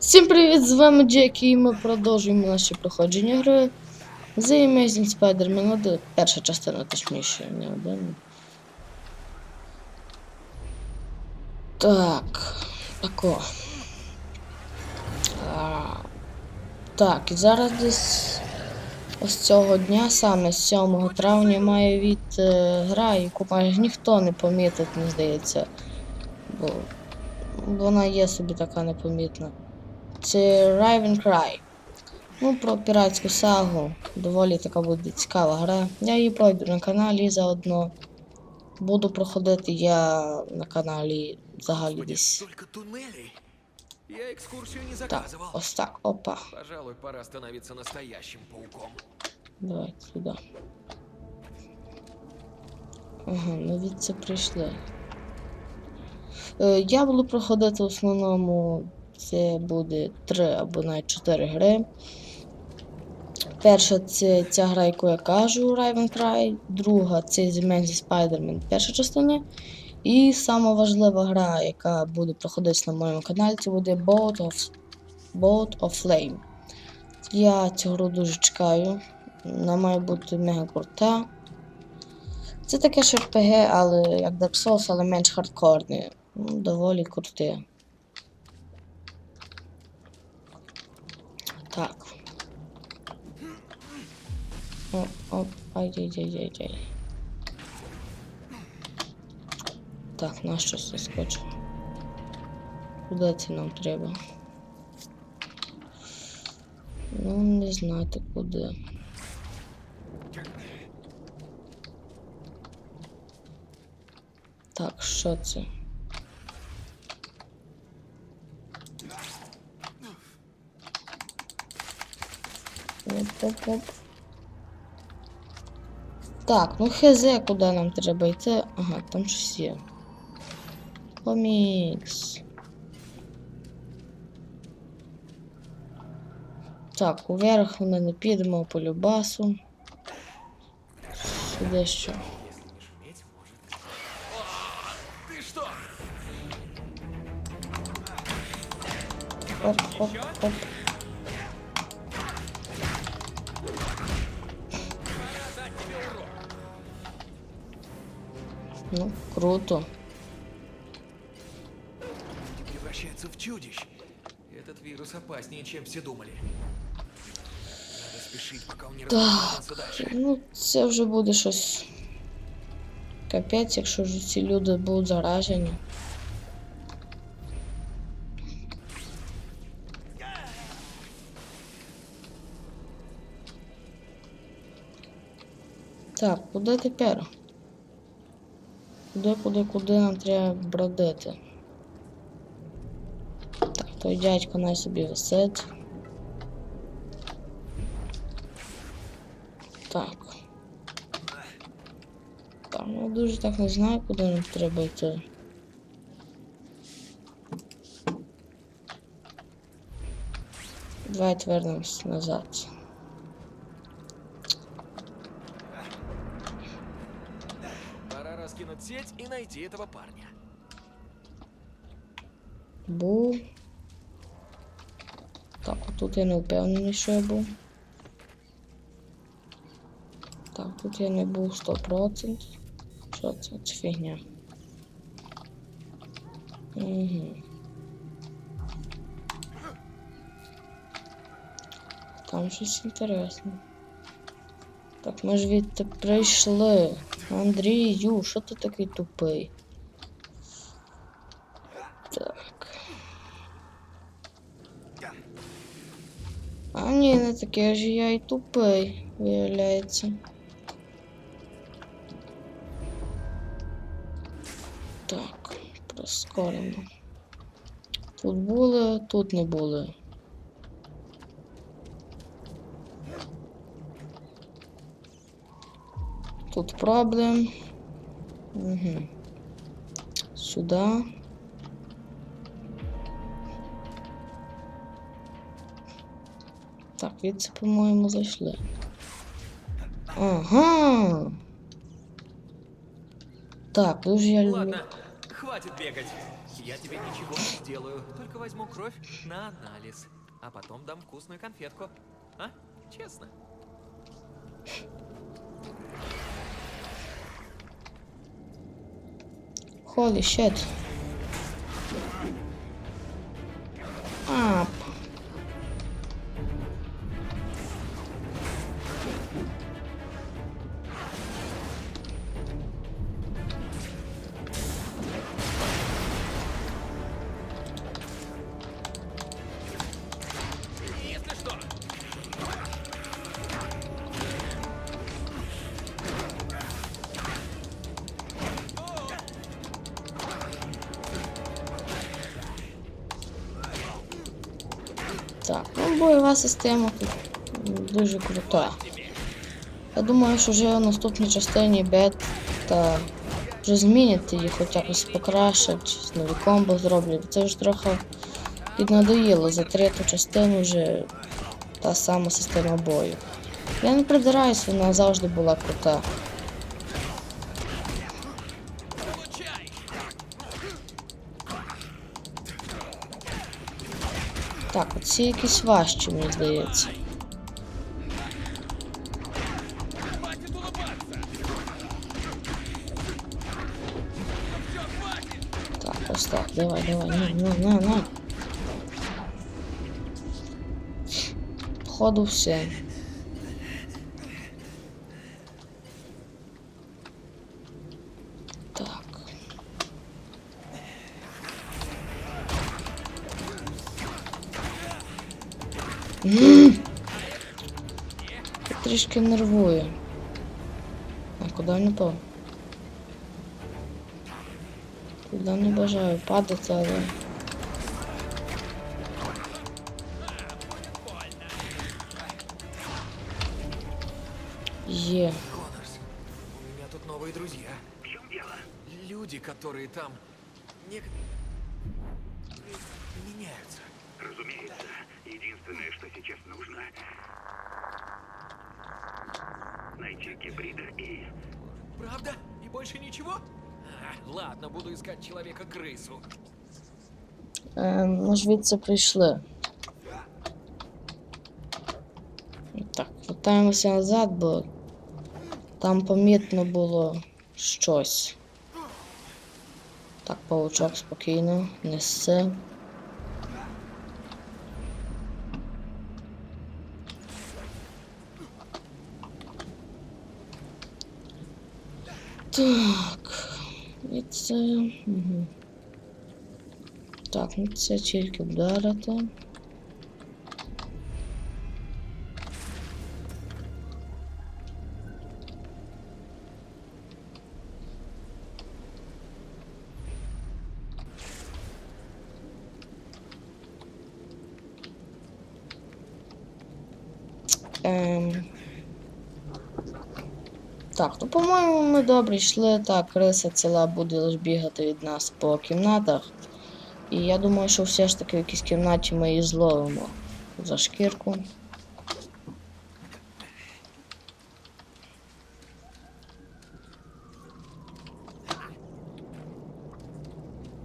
Всім привіт, з вами Джекі, і ми продовжуємо наші проходження гри The Amazing Spider-Man 1, перша частина, точніше, не один. Так, тако. Так, і зараз десь ось цього дня, саме 7 травня, має від е, гра, яку майже ніхто не помітить, мені здається. Бо вона є собі така непомітна. Це Raven Cry. Ну, про піратську сагу. Доволі така буде цікава гра. Я її пройду на каналі заодно. Буду проходити я на каналі взагалі десь. Я экскурсию не Так, заказывал. ось так, опа. Пожалуй, пора становиться настоящим пауком. Давайте сюди. Ага, від це прийшли. Е, я буду проходити в основному. Це буде 3 або навіть 4 гри. Перша це ця гра, яку я кажу, Raven Cry. Друга це Amazing Spider-Man, перша частина. І сама важлива гра, яка буде проходитися на моєму каналі, це буде Boat of, Boat of Flame. Я цю гру дуже чекаю. Вона має бути мега крута. Це таке ж RPG, але як Dark Souls, але менш хардкорне. Доволі круте. Так. Оп, оп, ай-яй-яй-яй-яй. Так, на що це скочив? Куди це нам треба? Ну, не знати куди. Так, що це? Оп-оп-оп. Так, ну хз, куди нам треба йти? Ага, там щось є. Комікс. Так, уверх ми не підемо по любасу. Сюди що? Ты Ну, круто. Превращается в чудищ. Этот вирус опаснее, чем все думали. Надо спешить, пока он не Так. дальше. Ну, це вже буде щось. Капець, якщо ж ці люди будуть заражені. Так, куди тепер? Куди, куди, куди нам треба бродити? Так, той дядько най собі висить. Так. Так, ну дуже так не знаю, куди нам треба йти. Давайте вернемось назад. Пора раскинуть сеть и найти этого парня. Був. Так, тут я не впевнений, що я був. Так, тут я не був 100%. Що це? Це фігня. Угу. Там щось інтересне. Так, ми ж відти прийшли. Андрію, що ти такий тупий? Так. А ні, не таке ж я і тупий, виявляється. Так, прискоримо. Тут були, тут не були. Тут проблем. Угу. Сюда. Так, відси, по-моєму, зайшли. Ага. Так, дуже я люблю. Ладно, хватит бегать. Я тебе ничего не сделаю, только возьму кровь на анализ, а потом дам вкусную конфетку. А? Честно? Holy shit. Бойова система тут дуже крута. Я думаю, що вже в наступній частині бета вже змінять її, хоч якось покращать, нові комбо зроблять. Це вже трохи піднадоїло. За третю частину вже та сама система бою. Я не придираюсь, вона завжди була крута. Так, оці якісь важчі, мені здається. Так, ось так, давай, давай, на, на, на, на. Походу все. Трішки нервує. А куди не то? Туди не бажаю падати, але. Є. Коннорс, у меня тут новые друзья. В чем дело? Люди, которые там... Некоторые... меняются. Разумеется, единственное, что сейчас нужно... Найти гибрида и... Правда? И больше ничего? А, ладно, буду искать человека-крысу. Е, ми звідси прийшли. Так, вертаємося назад, бо там помітно було щось. Так, паучок спокійно, неси. Так. І це. Угу. Так, ну це тільки вдарити. Так, ну по-моєму ми добре йшли. Так, криса ціла буде бігати від нас по кімнатах. І я думаю, що все ж таки в якійсь кімнаті ми її зловимо за шкірку.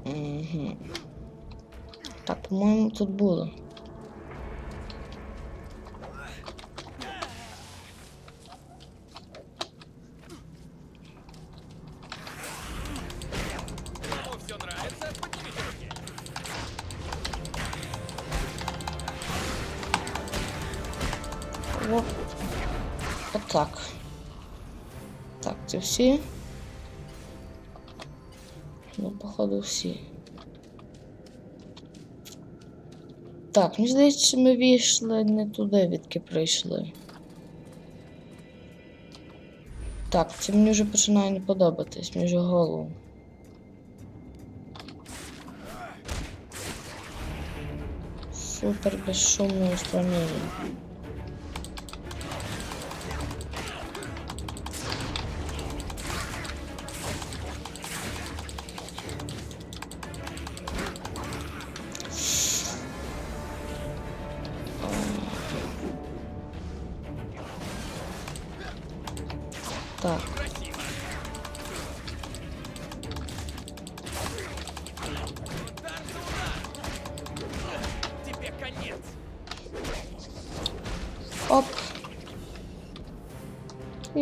Угу. Так, по-моєму, тут було. Отак. Так, це всі. Ну, походу, всі. Так, мені здається, ми вийшли не туди, відки прийшли. Так, це мені вже починає не подобатись, мені вже голову. Супер безшумне устранення.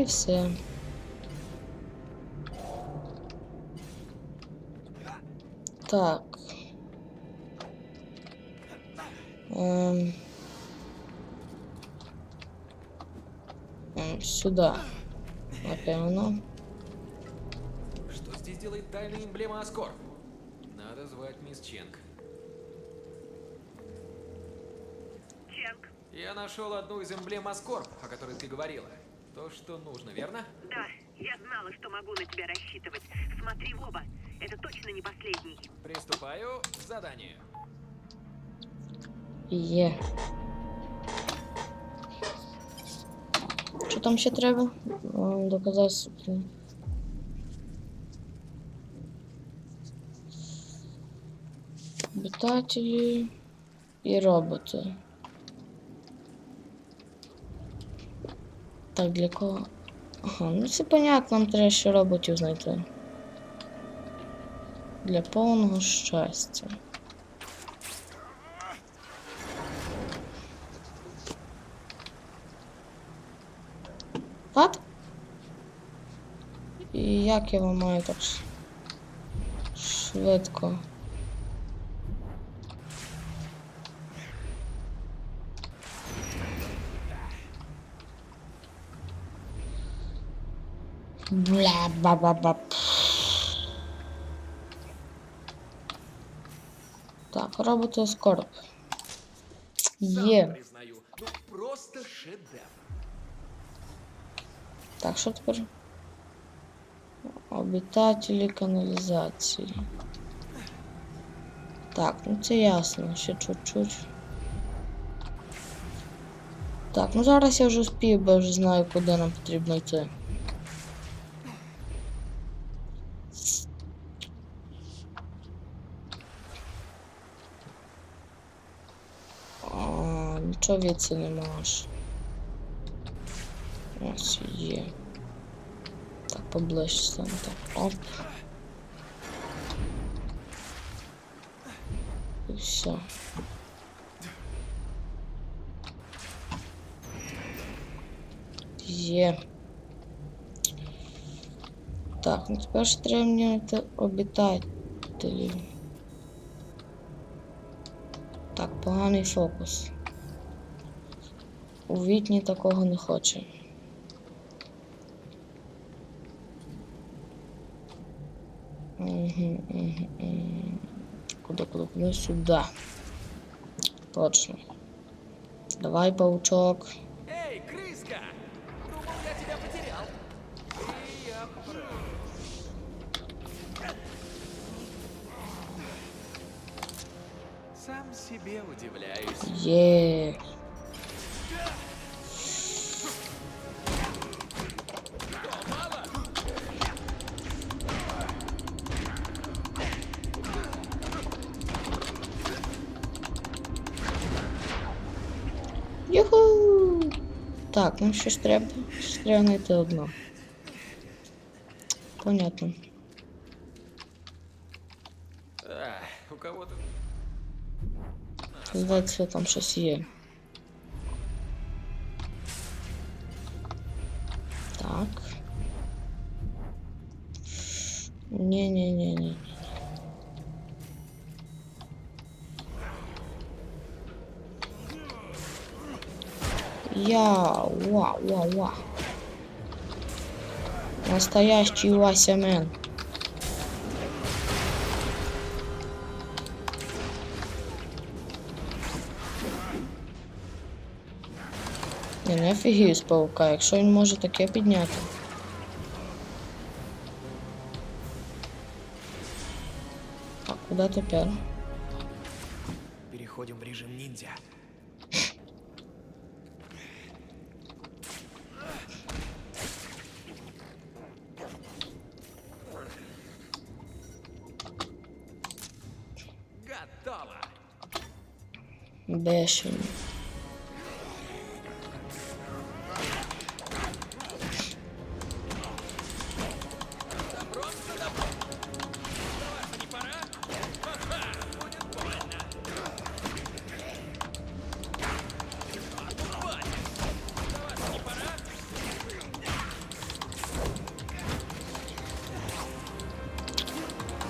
І все. Так. Ем. Ем, сюда. Напевно. Что здесь делает тайная эмблема Аскор? Надо звать мисс Ченг. Ченг, Я нашел одну из эмблем Аскор, о которой ты говорила. То, что нужно, верно? да, я знала, что могу на тебя рассчитывать. Смотри в оба, это точно не последний. Приступаю к заданию. Є. Що там ще треба? Ем, Доказати. собі. Обитателі і роботи. Так, для кого? Ага, ну це понятно, нам треба ще роботів знайти. Для повного щастя. Так? І як я вам маю так швидко? Бля ба ба ба Так, роботи скоро. Сам Є. просто шедевр. Так, що тепер? Обітателі каналізації. Так, ну це ясно, ще чуть-чуть. Так, ну зараз я вже спію, бо я вже знаю, куди нам потрібно йти. А, нічого від не можеш. Ось є. Так, поближче стане. Так, оп. І все. Є. Так, ну тепер ж треба міняти обітателів. Так, поганий фокус. У Вітні такого не хоче. Угу, угу, угу. Куда, куда, куда? Сюда. Точно. Давай, паучок. Эй, крыска! Думал, я тебя потерял. И я прав. Сам себе удивляюсь. Є. Юху! Так, ну що ж треба? Щось треба знайти одно. Понятно. Кого-то... Здається, там щось є. Я, ва, ва, ва. Настоящий Вася Мэн. Я не офігію з паука, якщо він може таке підняти. А куди тепер? Переходим в режим ниндзя. Fashion.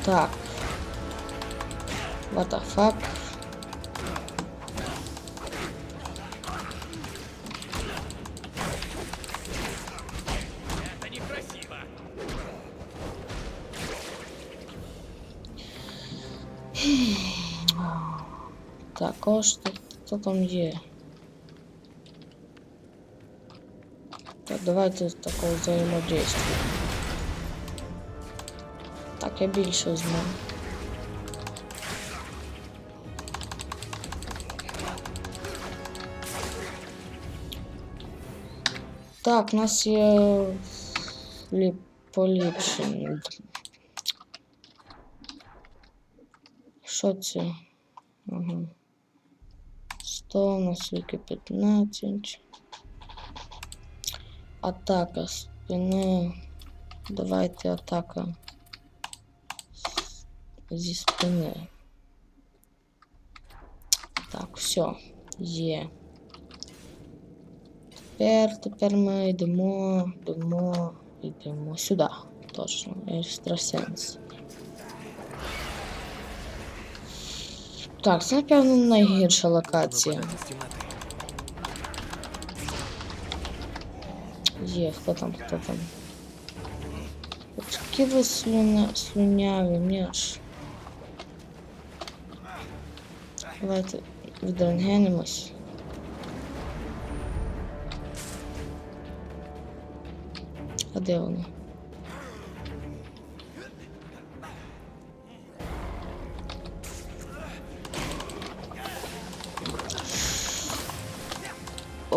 Так. What the fuck? Також тут хто там є. Так, давайте такого взаємодействия. Так, я більше знаю. Так, у нас є ліп... поліпшення. Що це? Ага. 100, у нас тільки 15. Атака спини. Давайте атака зі спини. Так, все, є. Тепер, тепер ми йдемо, йдемо, йдемо сюди. Точно, екстрасенс. Так, це, напевно, найгірша локація. Є, хто там, хто там? Такі ви слюня... слюняві, аж. Давайте відрентгенимось. А де вони?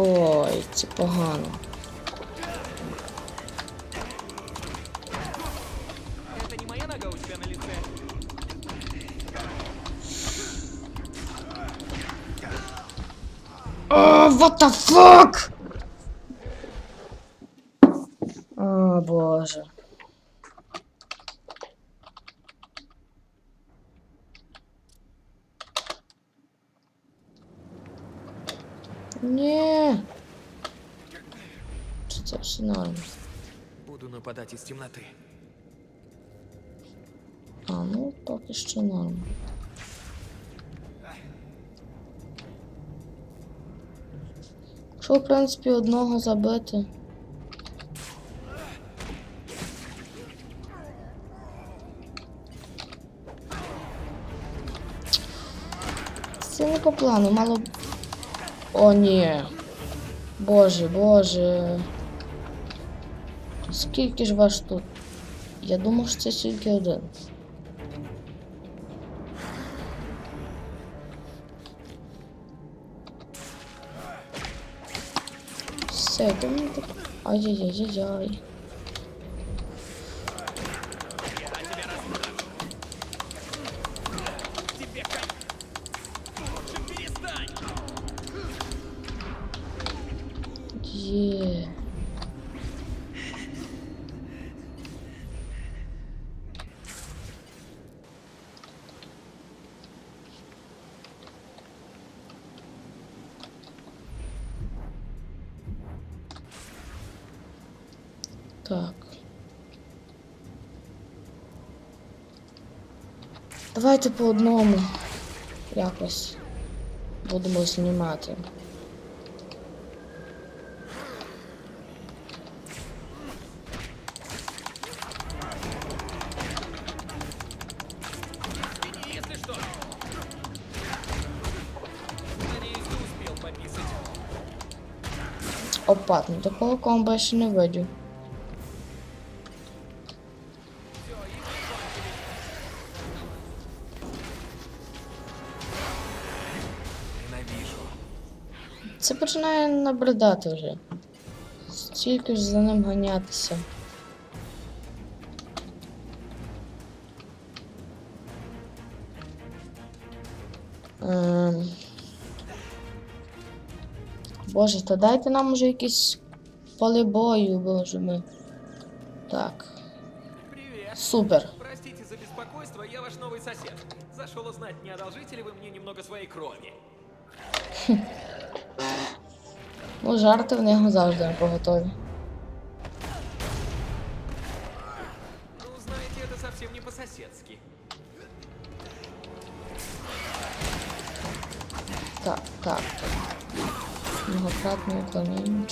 Ой, це погано. Это не моя нога у тебя на лице. О, what the fuck? О, боже. Ні. Чи Це все норм. Буду нападать из темноты. А, ну поки що норм. Що, в принципі, одного забити. Це не по плану, мало. б- О, ні. Боже, боже. Скільки ж вас тут? Я думав, що це тільки один. Все, то мені так. Ай-яй-яй-яй-яй. Так. Давайте по одному якось будемо знімати. Опа, ну такого комбо я ще не видів. Починає набридати вже. Стільки ж за ним ганятися. Ем... Боже, то дайте нам уже якісь поле бою, боже ми. Так, Привет. супер. Простите за беспокойство, я ваш новый сосед. Зашел узнать, не одолжите ли вы мне немного своей крови. Ну, жарти в нього завжди не поготові. Ну, знаєте, это совсем не по-соседски. Так, так, так. Многократное уклонение.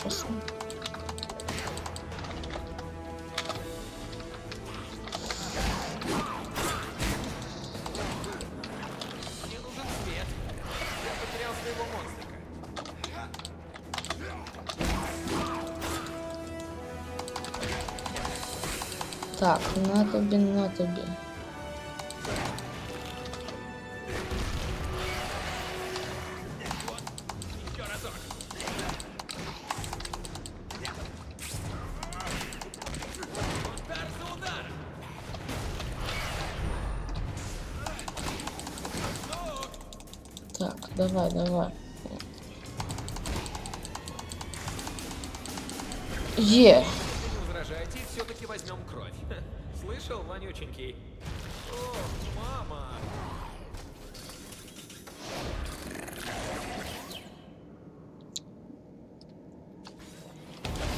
Тобі, на тобі. Еще разок. Удар за ударом. Так, давай, давай. Є. Если Слышал, вонюченький? О, мама!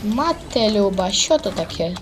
Мати Люба, що то таке?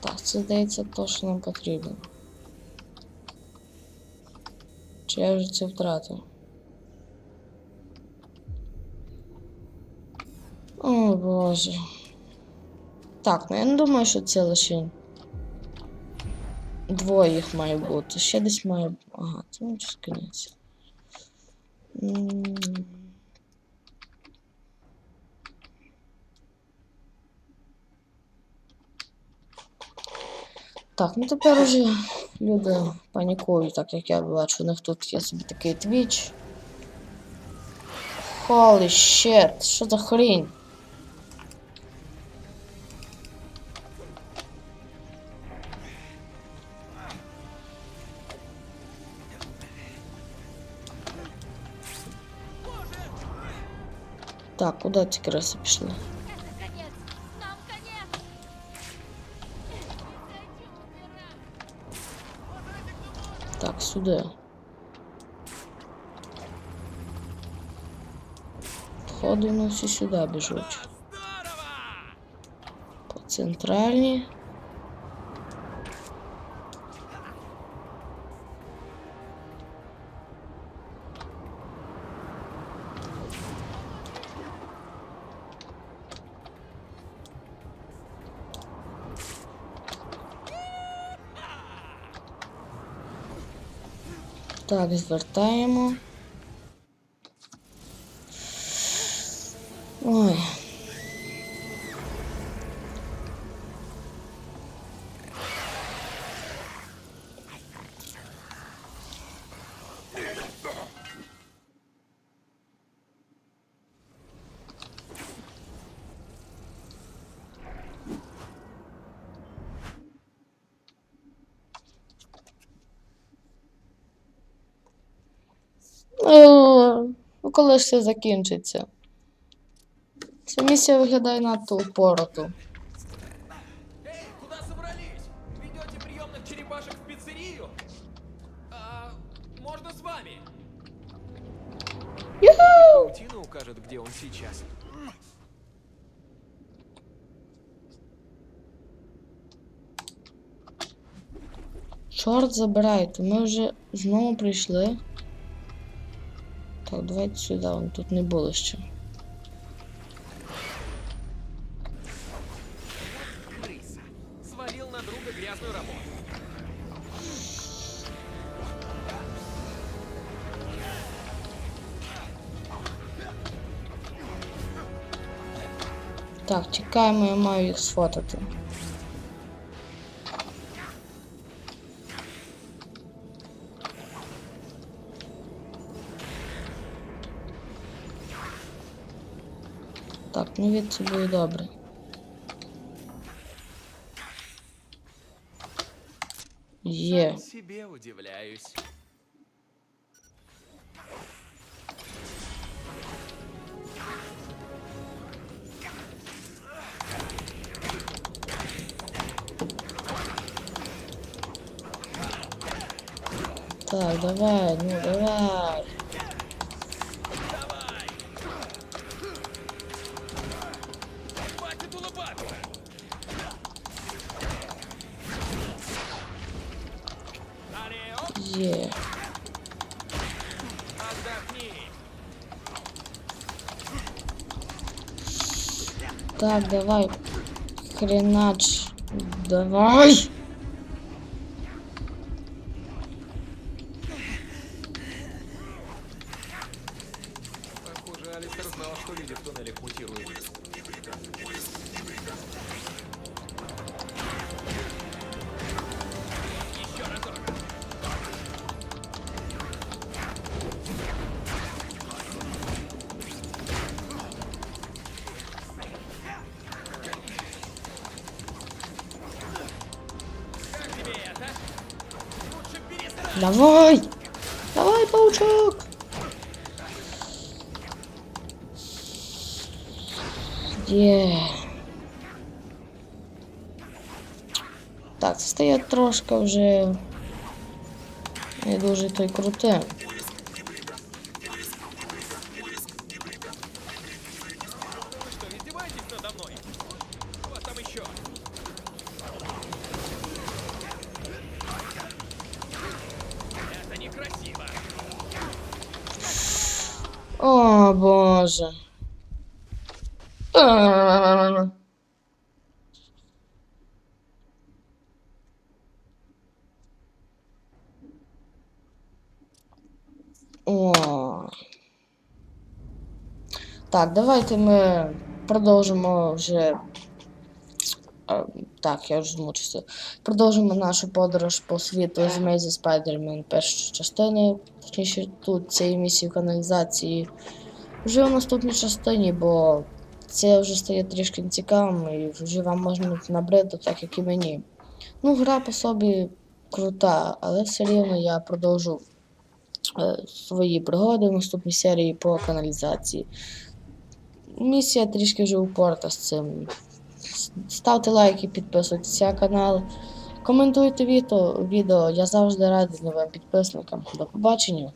Так, це здається то, що нам потрібно. Чи я вже це втратив? О боже. Так, ну я не думаю, що це лише двоє їх має бути. Ще десь має. Ага, це щось кінець. Так, ну тепер уже люди панікують, так як я бачу, у них тут є собі такий твіч. Holy shit, що за хрінь? Так, куди ці криси пішли? Сюди. Походу, вони всі сюда біжуть. Здорово! По центральній. Так, звертаємо. Ой. Е, Ну, коли ж це закінчиться? Ця місія виглядає надто? Юху! Паутина укажет, где он сейчас. Чорт забирайте, ми вже знову прийшли. Так, давайте сюди, вон тут не було ще. Свалил на друга грязную работу. Так, чекаємо, я маю їх сфотати. Ну від це буде добре. Є. Сам тебе удивляюсь. Так, давай, ну давай. Так, давай. Хренач. Давай. Давай. Давай, паучок. Є. Так, це стає трошки вже не дуже той крутим. Так, давайте ми продовжимо вже. Так, я вже змучився. Продовжимо нашу подорож по світу з Amazing Spider-Man першої частини. Точніше, тут цієї місії каналізації вже в наступній частині, бо це вже стає трішки цікавим і вже вам можна набрити, так як і мені. Ну, гра по собі крута, але все рівно я продовжу е, свої пригоди в наступній серії по каналізації. Місія трішки вже упорта з цим. Ставте лайки, підписуйтесь на канал. Коментуйте відео. Я завжди радий новим підписникам. До побачення.